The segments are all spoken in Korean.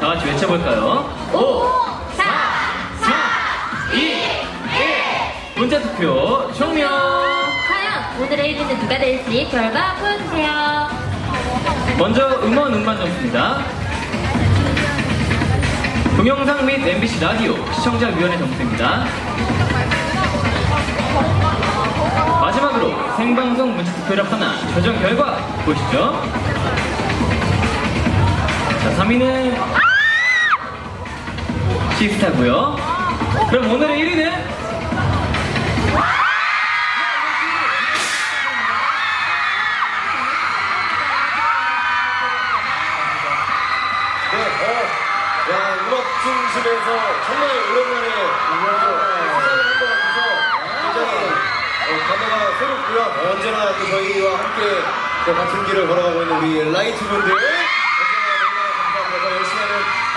다 같이 외쳐볼까요? 5, 4, 4, 2, 1 문자 투표 종료. 과연 오늘의 1위는 누가 될지 결과 보여주세요. 먼저 음원 음반 점수입니다. 동영상 및 MBC 라디오 시청자위원회 점수입니다. 마지막으로 생방송 문자 투표를 하나 조정 결과 보시죠? 자 3위는 시스타고요. 그럼 오늘의 1위는? 네, 어, 야, 음악 중심에서 정말 오랜만에 수상을 한 것 같아서 굉장히 어, 감회가 새롭고요. 어, 언제나 또 저희와 함께 또 같은 길을 걸어가고 있는 우리 라이트 분들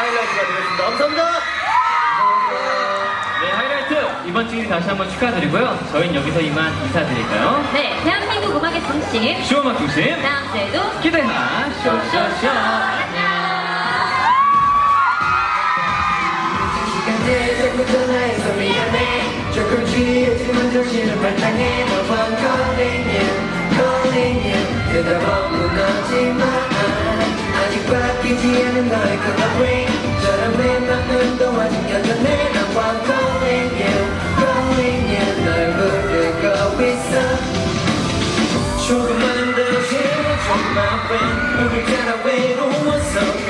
하이라이트가 되겠습니다. 감사합니다. 감사합니다. 네 하이라이트 이번 주 1위 다시 한번 축하드리고요 저희는 여기서 이만 인사드릴까요 네, 대한민국 음악의 중심. 쇼음악 중심 다음 주에도 기대하 쇼쇼쇼 안녕. 시간대 자꾸 전화해서 미안해 조금 취했지만 정신은 말짱해 너와 calling you calling you 대답 없는 너지만 아직 바뀌지 않은 너의 저런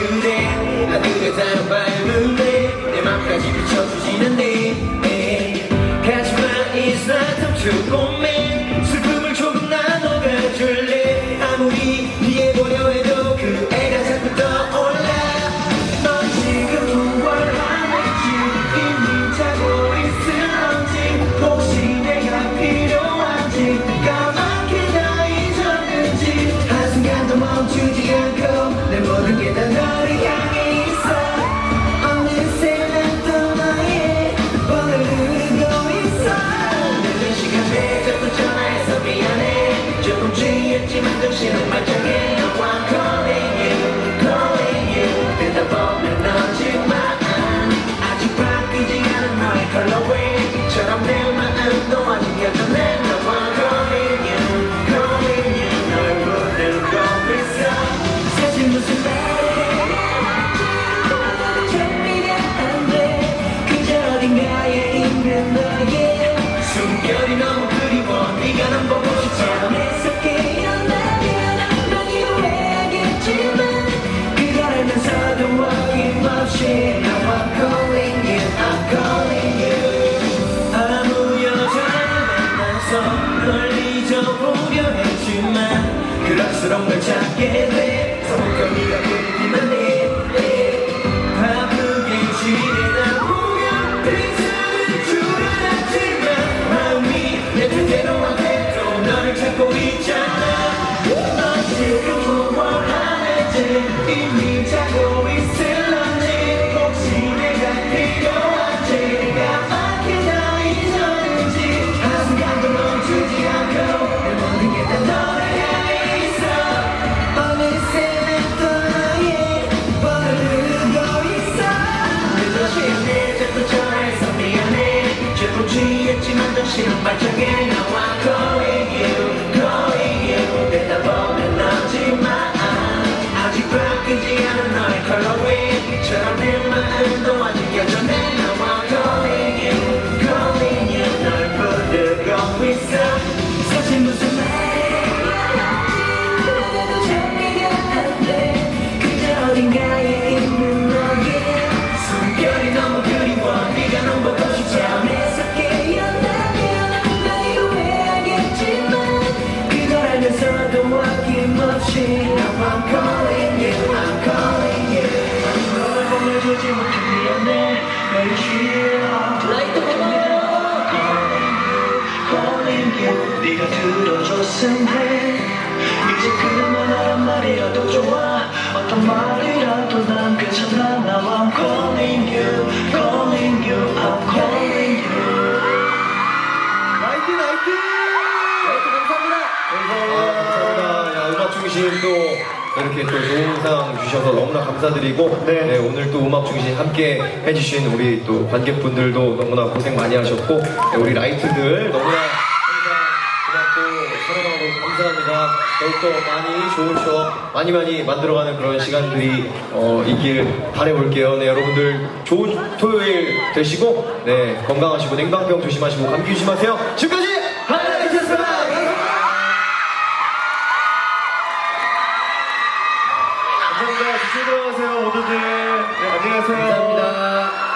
그래 나 그래 다른 밟을래 내 맘까지 비춰주진 않네 그럴수록 널 찾게 돼. 성격 네가 그리기만 해 네가 들어줬으면 해 이제 그만하란 말이라도 좋아 어떤 말이라도 난 괜찮아 Now I'm calling you calling you I'm calling you 라이트, 라이트! 라이트 감사합니다. 감사합니다. 야, 음악 중심 또 이렇게 또 좋은 상 주셔서 너무나 감사드리고 네. 오늘 또 음악 중심 함께 해주신 우리 또 관객분들도 너무나 고생 많이 하셨고 네, 우리 라이트들 너무나 감사합니다. 더욱더 많이 좋은 추억 많이 많이 만들어가는 그런 시간들이 어, 있길 바래볼게요. 네 여러분들 좋은 토요일 되시고 네 건강하시고 냉방병 조심하시고 감기 조심하세요. 지금까지 하이라이트였습니다. 감사합니다. 조심히 들어가세요 모두들. 네, 안녕하세요. 감사합니다.